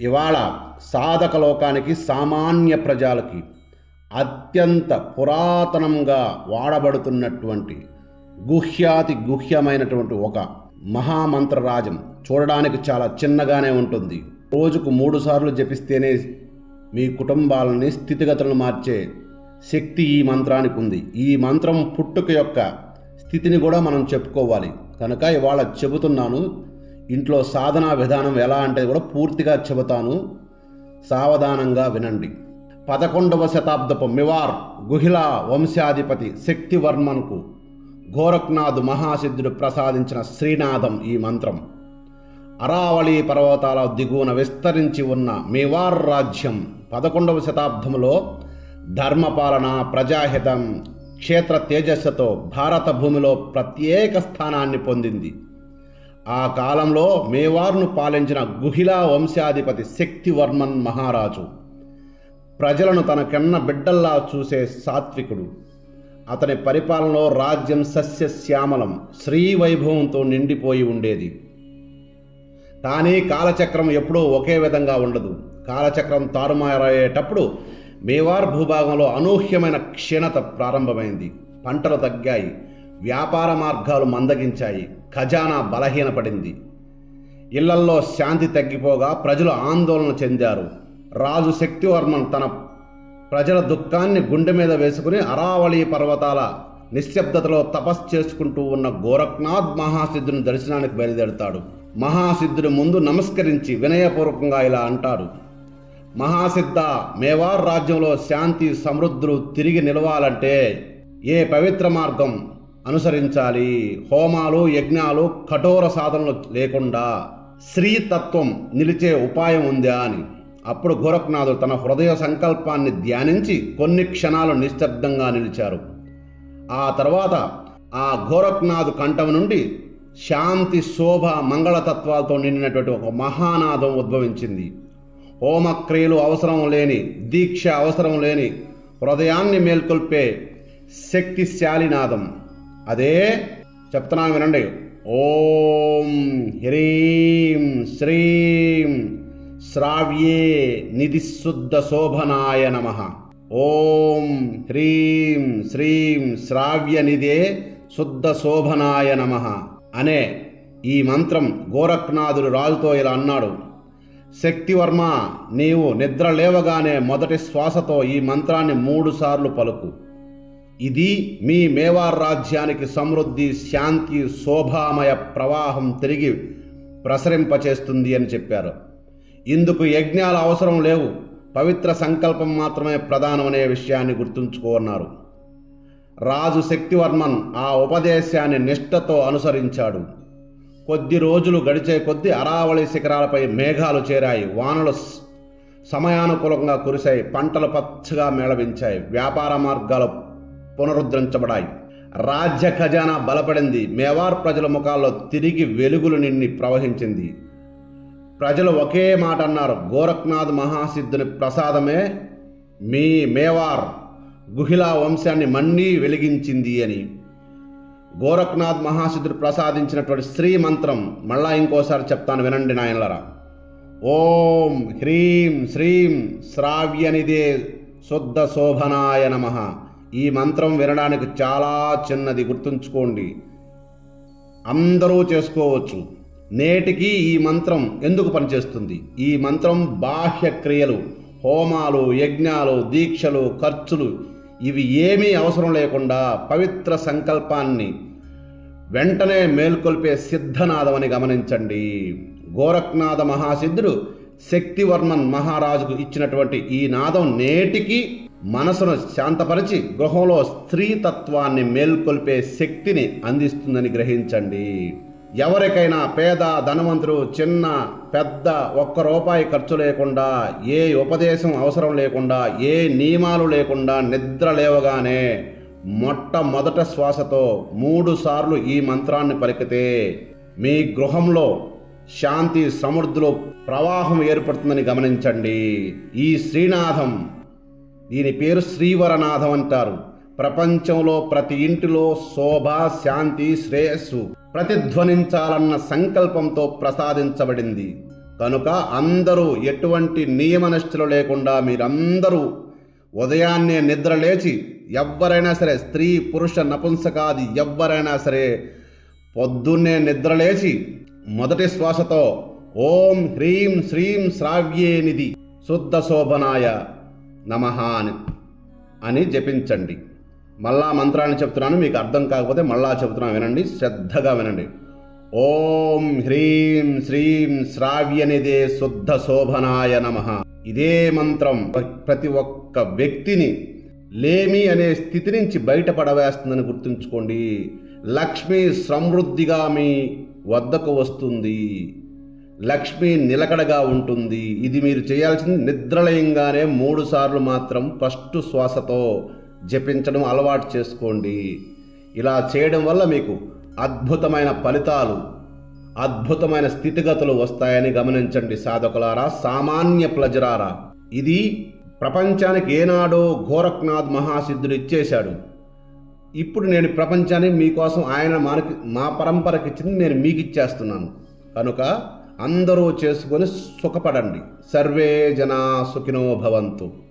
ఇవాళ సాధక లోకానికి సామాన్య ప్రజలకి అత్యంత పురాతనంగా వాడబడుతున్నటువంటి గుహ్యాతి గుహ్యమైనటువంటి ఒక మహామంత్రరాజం చూడడానికి చాలా చిన్నగానే ఉంటుంది. రోజుకు మూడు సార్లు జపిస్తేనే మీ కుటుంబాలని స్థితిగతులను మార్చే శక్తి ఈ మంత్రానికి ఉంది. ఈ మంత్రం పుట్టుక యొక్క స్థితిని కూడా మనం చెప్పుకోవాలి. కనుక ఇవాళ చెబుతున్నాను ఇంట్లో సాధనా విధానం ఎలా అంటే కూడా పూర్తిగా చెబుతాను. సావధానంగా వినండి. పదకొండవ శతాబ్దపు మివార్ గుహిలా వంశాధిపతి శక్తివర్మన్కు గోరఖ్నాథ్ మహాసిద్ధుడు ప్రసాదించిన శ్రీనాథం ఈ మంత్రం. అరావళి పర్వతాల దిగువన విస్తరించి ఉన్న మివార్ రాజ్యం పదకొండవ శతాబ్దంలో ధర్మపాలన ప్రజాహితం క్షేత్ర తేజస్సుతో భారత భూమిలో ప్రత్యేక స్థానాన్ని పొందింది. ఆ కాలంలో మేవార్ను పాలించిన గుహిలా వంశాధిపతి శక్తివర్మన్ మహారాజు. ప్రజలను తన కన్న బిడ్డల్లా చూసే సాత్వికుడు. అతని పరిపాలనలో రాజ్యం సస్యశ్యామలం శ్రీవైభవంతో నిండిపోయి ఉండేది. కానీ కాలచక్రం ఎప్పుడూ ఒకే విధంగా ఉండదు. కాలచక్రం తారుమారయ్యేటప్పుడు మేవార్ భూభాగంలో అనూహ్యమైన క్షీణత ప్రారంభమైంది. పంటలు తగ్గాయి. వ్యాపార మార్గాలు మందగించాయి. ఖజానా బలహీనపడింది. ఇళ్ళల్లో శాంతి తగ్గిపోగా ప్రజలు ఆందోళన చెందారు. రాజు శక్తివర్మన్ తన ప్రజల దుఃఖాన్ని గుండె మీద వేసుకుని అరావళి పర్వతాల నిశ్శబ్దతలో తపస్సు చేసుకుంటూ ఉన్న గోరఖ్నాథ్ మహాసిద్ధుని దర్శనానికి బయలుదేరుతాడు. మహాసిద్ధుని ముందు నమస్కరించి వినయపూర్వకంగా ఇలా అంటారు మహాసిద్ధ మేవార్ రాజ్యంలో శాంతి సమృద్ధులు తిరిగి నిలవాలంటే ఏ పవిత్ర మార్గం అనుసరించాలి. హోమాలు యజ్ఞాలు కఠోర సాధనలు లేకుండా శ్రీతత్వం నిలిచే ఉపాయం ఉందా అని. అప్పుడు గోరఖ్నాథుడు తన హృదయ సంకల్పాన్ని ధ్యానించి కొన్ని క్షణాలు నిశ్శబ్దంగా నిలిచారు. ఆ తర్వాత ఆ గోరఖ్నాథ్ కంఠం నుండి శాంతి శోభ మంగళతత్వాలతో నిండినటువంటి ఒక మహానాదం ఉద్భవించింది. హోమక్రియలు అవసరం లేని దీక్ష అవసరం లేని హృదయాన్ని మేల్కొల్పే శక్తిశాలినాదం అదే చెప్తున్నాను వినండి. ఓం హ్రీం శ్రీం శ్రావ్యే నిధిశుద్ధ శోభనాయ నమ. ఓం హ్రీం శ్రీం శ్రావ్య నిధే శుద్ధ శోభనాయ నమ అనే ఈ మంత్రం గోరఖ్నాథుడు రాజుతో ఇలా అన్నాడు. శక్తివర్మ నీవు నిద్ర లేవగానే మొదటి శ్వాసతో ఈ మంత్రాన్ని మూడుసార్లు పలుకు. ఇది మీ మేవార్ రాజ్యానికి సమృద్ధి శాంతి శోభామయ ప్రవాహం తిరిగి ప్రసరింపచేస్తుంది అని చెప్పారు. ఇందుకు యజ్ఞాల అవసరం లేవు. పవిత్ర సంకల్పం మాత్రమే ప్రధానమనే విషయాన్ని గుర్తుంచుకోన్నారు. రాజు శక్తివర్మన్ ఆ ఉపదేశాన్ని నిష్ఠతో అనుసరించాడు. కొద్ది రోజులు గడిచే కొద్దీ అరావళి శిఖరాలపై మేఘాలు చేరాయి. వానలు సమయానుకూలంగా కురిశాయి. పంటలు పచ్చగా మేళవించాయి. వ్యాపార మార్గాలు పునరుద్ధరించబడాయి. రాజ్య ఖజానా బలపడింది. మేవార్ ప్రజల ముఖాల్లో తిరిగి వెలుగులు నిండి ప్రవహించింది. ప్రజలు ఒకే మాట అన్నారు గోరఖ్నాథ్ మహాసిద్ధుని ప్రసాదమే మీ మేవార్ గుహిలా వంశాన్ని మన్నీ వెలిగించింది అని. గోరఖ్నాథ్ మహాసిద్ధుడు ప్రసాదించినటువంటి శ్రీ మంత్రం మళ్ళా ఇంకోసారి చెప్తాను వినండి నాయనలరా. ఓం హ్రీం శ్రీం శ్రావ్యనిదే శుద్ధ శోభనాయ నమ. ఈ మంత్రం వినడానికి చాలా చిన్నది గుర్తుంచుకోండి. అందరూ చేసుకోవచ్చు. నేటికి ఈ మంత్రం ఎందుకు పనిచేస్తుంది? ఈ మంత్రం బాహ్య క్రియలు హోమాలు యజ్ఞాలు దీక్షలు ఖర్చులు ఇవి ఏమీ అవసరం లేకుండా పవిత్ర సంకల్పాన్ని వెంటనే మేల్కొల్పే సిద్ధనాదమని గమనించండి. గోరఖ్నాథ మహాసిద్ధుడు శక్తివర్మన్ మహారాజుకు ఇచ్చినటువంటి ఈ నాదం నేటికి మనసును శాంతపరిచి గృహంలో స్త్రీతత్వాన్ని మేల్కొల్పే శక్తిని అందిస్తుందని గ్రహించండి. ఎవరికైనా పేద ధనవంతుడు చిన్న పెద్ద ఒక్క రూపాయి ఖర్చు లేకుండా ఏ ఉపదేశం అవసరం లేకుండా ఏ నియమాలు లేకుండా నిద్ర లేవగానే మొట్టమొదట శ్వాసతో మూడు సార్లు ఈ మంత్రాన్ని పలికితే మీ గృహంలో శాంతి సమృద్ధిలో ప్రవాహం ఏర్పడుతుందని గమనించండి. ఈ శ్రీనాథం దీని పేరు శ్రీవరనాథం అంటారు. ప్రపంచంలో ప్రతి ఇంటిలో శోభ శాంతి శ్రేయస్సు ప్రతిధ్వనించాలన్న సంకల్పంతో ప్రసాదించబడింది. కనుక అందరూ ఎటువంటి నియమనిష్టలు లేకుండా మీరందరూ ఉదయాన్నే నిద్ర లేచి ఎవ్వరైనా సరే స్త్రీ పురుష నపుంసకాది ఎవ్వరైనా సరే పొద్దున్నే నిద్ర లేచి మొదటి శ్వాసతో ఓం హ్రీం శ్రీం శ్రావ్యేనిధి శుద్ధ శోభనాయ. నమః అని అని జపించండి. మళ్ళా మంత్రాన్ని చెప్తున్నాను మీకు అర్థం కాకపోతే మళ్ళా చెబుతున్నాను వినండి శ్రద్ధగా వినండి. ఓం హ్రీం శ్రీం శ్రావ్యనిదే శుద్ధ శోభనాయ నమ. ఇదే మంత్రం ప్రతి ఒక్క వ్యక్తిని లేమి అనే స్థితి నుంచి బయటపడవేస్తుందని గుర్తుంచుకోండి. లక్ష్మి సమృద్ధిగా మీ వద్దకు వస్తుంది. లక్ష్మి నిలకడగా ఉంటుంది. ఇది మీరు చేయాల్సింది నిద్రలయంగానే మూడు సార్లు మాత్రం ఫస్ట్ శ్వాసతో జపించడం అలవాటు చేసుకోండి. ఇలా చేయడం వల్ల మీకు అద్భుతమైన ఫలితాలు అద్భుతమైన స్థితిగతులు వస్తాయని గమనించండి సాధకులారా సామాన్య ప్లజరారా ఇది ప్రపంచానికి ఏనాడో గోరఖ్నాథ్ మహాసిద్ధుడు ఇచ్చేశాడు. ఇప్పుడు నేను ప్రపంచాన్ని మీకోసం ఆయన మనకి మా పరంపరకి ఇచ్చింది నేను మీకు ఇచ్చేస్తున్నాను కనుక అందరూ చేసుకొని సుఖపడండి. సర్వే జనా సుఖినో భవంతు.